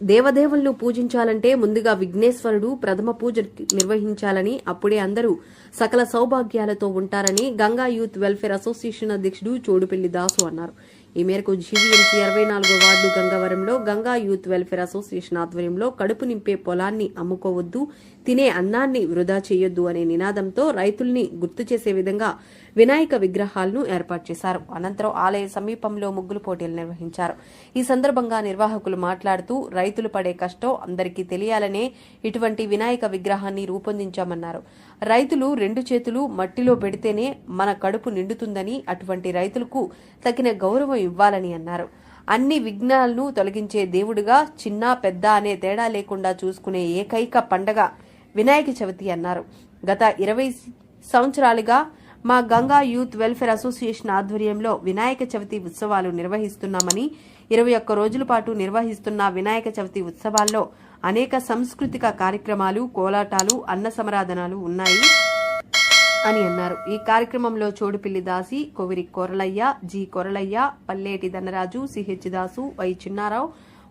దేవదేవులను పూజించాలంటే ముందుగా విఘ్నేశ్వరుడు ప్రథమ పూజ నిర్వహించాలని అప్పుడే అందరూ సకల సౌభాగ్యాలతో ఉంటారని గంగా యూత్ వెల్ఫేర్ అసోసియేషన్ అధ్యక్షుడు చోడుపెల్లి దాసు అన్నారు. ఈ మేరకు జీవీఎంసీ అరవై నాలుగో వార్డు గంగవరంలో గంగా యూత్ వెల్ఫేర్ అసోసియేషన్ ఆధ్వర్యంలో కడుపు నింపే పొలాన్ని అమ్ముకోవద్దు తినే అన్నాన్ని వృధా చేయొద్దు అనే నినాదంతో రైతుల్ని గుర్తు చేసే విధంగా వినాయక విగ్రహాలను ఏర్పాటు చేశారు. అనంతరం ఆలయ సమీపంలో ముగ్గులు పోటీలు నిర్వహించారు. ఈ సందర్భంగా నిర్వాహకులు మాట్లాడుతూ రైతులు పడే కష్టం అందరికీ తెలియాలనే ఇటువంటి వినాయక విగ్రహాన్ని రూపొందించామన్నారు. రైతులు రెండు చేతులు మట్టిలో పెడితేనే మన కడుపు నిండుతుందని అటువంటి రైతులకు తగిన గౌరవం ఇవ్వాలని అన్నారు. అన్ని విఘ్నాలను తొలగించే దేవుడిగా చిన్న పెద్ద అనే తేడా లేకుండా చూసుకునే ఏకైక పండగ వినాయక చవితి అన్నారు. గత ఇరవై సంవత్సరాలుగా మా గంగా యూత్ వెల్ఫేర్ అసోసియేషన్ ఆధ్వర్యంలో వినాయక చవితి ఉత్సవాలు నిర్వహిస్తున్నామని ఇరవై ఒక్క రోజుల పాటు నిర్వహిస్తున్న వినాయక చవితి ఉత్సవాల్లో అనేక సాంస్కృతిక కార్యక్రమాలు కోలాటాలు అన్న సమరాధనాలు ఉన్నాయి. అని అన్నారు. ఈ కార్యక్రమంలో Chodupilli Dasi Koviri Koralaiah G Koralaiah Palleti Dhanaraju CH Dasu Y Chinnarao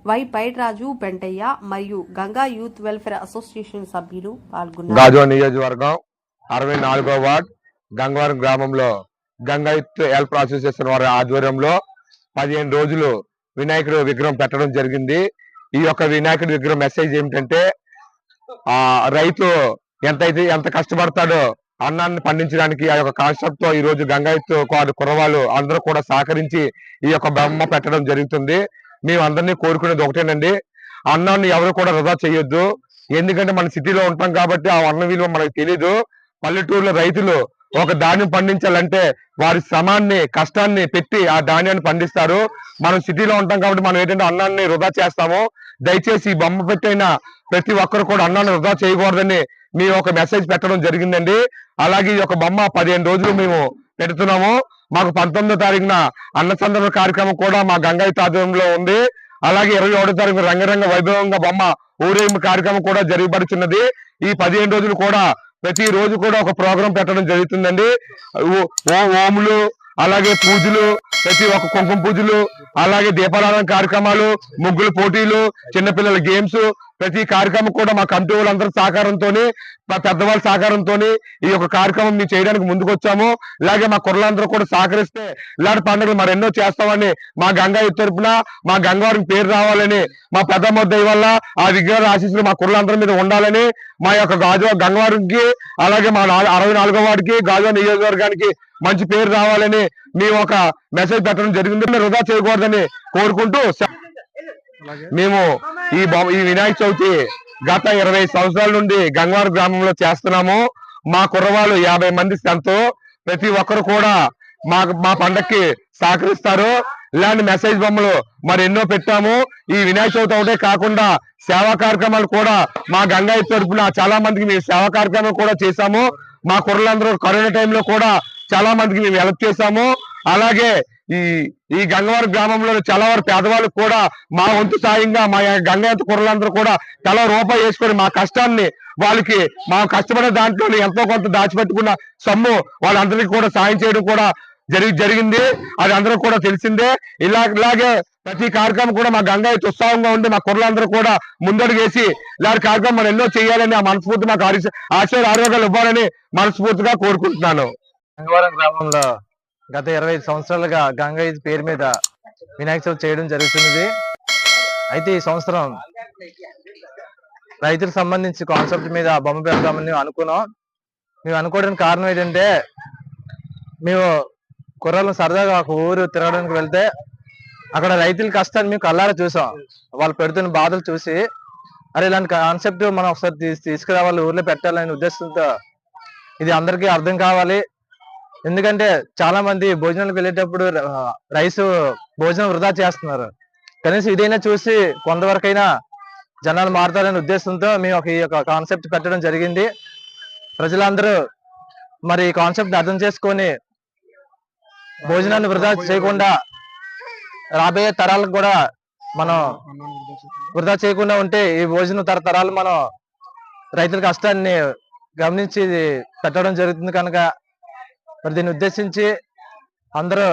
Y Paitraju Pentaiah మరియు గంగా యూత్ వెల్ఫేర్ అసోసియేషన్ సభ్యులు పాల్గొన్నారు. గాజో నియోజకవర్గం అరవై నాలుగో వార్డ్ గంగవరం గ్రామంలో గంగా యూత్ హెల్ప్ అసోసియేషన్ వారి ఆధ్వర్యంలో పదిహేను రోజులు వినాయకుడు విగ్రహం పెట్టడం జరిగింది. ఈ యొక్క వినాయకుడి విగ్రహం మెసేజ్ ఏమిటంటే ఆ రైతు ఎంతైతే ఎంత కష్టపడతాడో అన్నాన్ని పండించడానికి ఆ యొక్క కాన్సెప్ట్తో ఈ రోజు గంగాయుత్ వారి కురవాళ్ళు అందరూ కూడా సహకరించి ఈ యొక్క బొమ్మ పెట్టడం జరుగుతుంది. మేము అందరినీ కోరుకునేది ఒకటేనండి. అన్నాన్ని ఎవరు కూడా వృధా చేయొద్దు. ఎందుకంటే మన సిటీలో ఉంటాం కాబట్టి ఆ అన్న విలువ మనకు తెలియదు పల్లెటూరులో రైతులు ఒక ధాన్యం పండించాలంటే వారి శ్రమాన్ని కష్టాన్ని పెట్టి ఆ ధాన్యాన్ని పండిస్తారు. మనం సిటీలో ఉంటాం కాబట్టి మనం ఏంటంటే అన్నాన్ని వృధా చేస్తాము. దయచేసి ఈ బొమ్మ పెట్టైన ప్రతి ఒక్కరు కూడా అన్నాన్ని వృధా చేయకూడదని మేము ఒక మెసేజ్ పెట్టడం జరిగిందండి. అలాగే ఈ యొక్క బొమ్మ పదిహేను రోజులు మేము పెడుతున్నాము. మాకు పంతొమ్మిదో తారీఖున అన్న సందర్భ కార్యక్రమం కూడా మా గంగాయి ఆధ్వర్యంలో ఉంది. అలాగే ఇరవై ఒకటో తారీఖు రంగరంగ వైభవంగా బొమ్మ ఊరేగింపు కార్యక్రమం కూడా జరిగిపడుచున్నది ఈ పదిహేను రోజులు కూడా ప్రతి రోజు కూడా ఒక ప్రోగ్రాం పెట్టడం జరుగుతుందండి. ఓములు అలాగే పూజలు ప్రతి ఒక్క కుంకుమ పూజలు అలాగే దీపారాధన కార్యక్రమాలు ముగ్గులు పోటీలు చిన్నపిల్లల గేమ్స్ ప్రతి కార్యక్రమం కూడా మా కమిటీ వాళ్ళందరూ సహకారంతో మా పెద్దవాళ్ళ సహకారంతో ఈ యొక్క కార్యక్రమం మేము చేయడానికి ముందుకు వచ్చాము ఇలాగే మా కుర్రలందరూ కూడా సహకరిస్తే ఇలాంటి పండుగలు మరెన్నో చేస్తామని మా గంగా తరపున మా గంగవారికి పేరు రావాలని మా పెద్దమ్మ దయ వల్ల ఆ విగ్రహ ఆశీస్సులు మా కుర్రలందరి మీద ఉండాలని మా యొక్క గాజు గంగవారికి అలాగే మా నాలుగు- అరవై నాలుగో వాడికి గాజు నియోజకవర్గానికి మంచి పేరు రావాలని మేము ఒక మెసేజ్ పెట్టడం జరిగింది. వృధా చేయకూడదని కోరుకుంటూ మేము ఈ బొమ్మ- ఈ వినాయక చవితి గత ఇరవై సంవత్సరాల నుండి గంగవారు గ్రామంలో చేస్తున్నాము. మా కుర్రవాళ్ళు యాభై మంది స్ట్రెంత్ ప్రతి ఒక్కరు కూడా మా మా పండక్కి సహకరిస్తారు. ఇలాంటి మెసేజ్ బొమ్మలు మరి ఎన్నో పెట్టాము. ఈ వినాయక చవితి ఒకటే కాకుండా సేవా కార్యక్రమాలు కూడా మా గంగాయి తరపున చాలా మందికి మేము సేవా కార్యక్రమం కూడా చేశాము. మా కుర్రలందరూ కరోనా టైంలో కూడా చాలా మందికి మేము హెల్ప్ చేశాము. అలాగే ఈ ఈ గంగవారి గ్రామంలో చాలా వారు పేదవాళ్ళు కూడా మా వంతు సాయంగా మా గంగయంత కుర్రలందరూ కూడా తల రూపాయి వేసుకొని మా కష్టాన్ని వాళ్ళకి మా కష్టపడే దాంట్లో ఎంతో కొంత దాచిపెట్టుకున్న సొమ్ము వాళ్ళందరికీ కూడా సాయం చేయడం కూడా జరిగి జరిగింది. అది అందరూ కూడా తెలిసిందే. ఇలా ఇలాగే ప్రతి కార్యక్రమం కూడా మా గంగయ్య ఉత్సాహంగా ఉండి మా కుర్రలందరూ కూడా ముందడు వేసి ఇలాంటి కార్యక్రమం మనం ఎన్నో చేయాలని ఆ మనస్ఫూర్తి మాకు ఆశ ఆశీర్ ఆరోగ్యాలు ఇవ్వాలని మనస్ఫూర్తిగా కోరుకుంటున్నాను. గంగవరం గ్రామంలో గత ఇరవై ఐదు సంవత్సరాలుగా గంగయ్య పేరు మీద వినాయక చవితి చేయడం జరుగుతున్నది. అయితే ఈ సంవత్సరం రైతులకు సంబంధించి కాన్సెప్ట్ మీద బొమ్మ పెడదామని అనుకున్నాం. మేము అనుకోవడానికి కారణం ఏంటంటే మేము కుర్రాలను సరదాగా ఒక ఊరు తిరగడానికి వెళ్తే అక్కడ రైతుల కష్టాన్ని మేము కళ్ళారా చూసాం. వాళ్ళు పెడుతున్న బాధలు చూసి అరే ఇలాంటి కాన్సెప్ట్ మనం ఒకసారి తీసుకురావాలి ఊర్లో పెట్టాలనే ఉద్దేశంతో ఇది అందరికీ అర్థం కావాలి. ఎందుకంటే చాలా మంది భోజనాలకు వెళ్ళేటప్పుడు రైస్ భోజనం వృధా చేస్తున్నారు. కనీసం ఇదైనా చూసి కొంతవరకైనా జనాలు మారుతారనే ఉద్దేశంతో మేము ఒక ఈ యొక్క కాన్సెప్ట్ పెట్టడం జరిగింది. ప్రజలందరూ మరి ఈ కాన్సెప్ట్ అర్థం చేసుకొని భోజనాన్ని వృధా చేయకుండా రాబోయే తరాలకు కూడా మనం వృధా చేయకుండా ఉంటే ఈ భోజనం తరతరాలు మనం రైతుల కష్టాన్ని గమనించి పెట్టడం జరుగుతుంది కనుక మరి దీన్ని ఉద్దేశించి అందరూ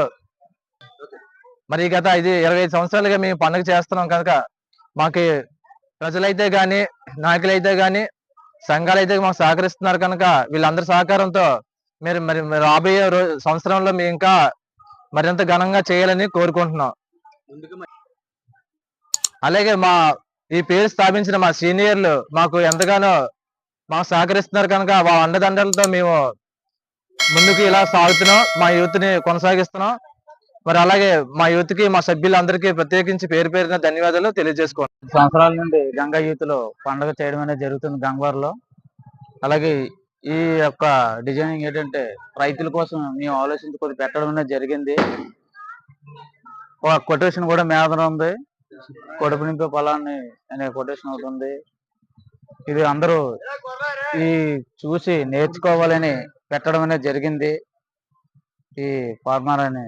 మరి గత ఇది ఇరవై ఐదు సంవత్సరాలుగా మేము పండుగ చేస్తున్నాం కనుక మాకు ప్రజలైతే కానీ నాయకులైతే కానీ సంఘాలైతే మాకు సహకరిస్తున్నారు కనుక వీళ్ళందరి సహకారంతో మీరు మరి రాబోయే సంవత్సరంలో మేము ఇంకా మరింత ఘనంగా చేయాలని కోరుకుంటున్నాం. అలాగే మా ఈ పేరు స్థాపించిన మా సీనియర్లు మాకు ఎంతగానో మాకు సహకరిస్తున్నారు కనుక వాళ్ళ అండదండలతో మేము ముందుకు ఇలా సాగుతున్నాం మా యూత్ని కొనసాగిస్తున్నాం. మరి అలాగే మా యూత్కి మా సభ్యులందరికీ ప్రత్యేకించి పేరు పేరున ధన్యవాదాలు తెలియజేసుకోండి సంవత్సరాల నుండి గంగా యూత్లో పండుగ చేయడం అనేది జరుగుతుంది గంగవారిలో. అలాగే ఈ యొక్క డిజైనింగ్ ఏంటంటే రైతుల కోసం మేము ఆలోచించి కొద్ది పెట్టడం అనేది జరిగింది. ఒక కొటేషన్ కూడా మేదన ఉంది. కొడుకు నింపే పొలాన్ని అనే కొటేషన్ అవుతుంది ఇది అందరూ ఈ చూసి నేర్చుకోవాలని పెట్టడం అనేది జరిగింది. ఈ ఫార్మర్ అని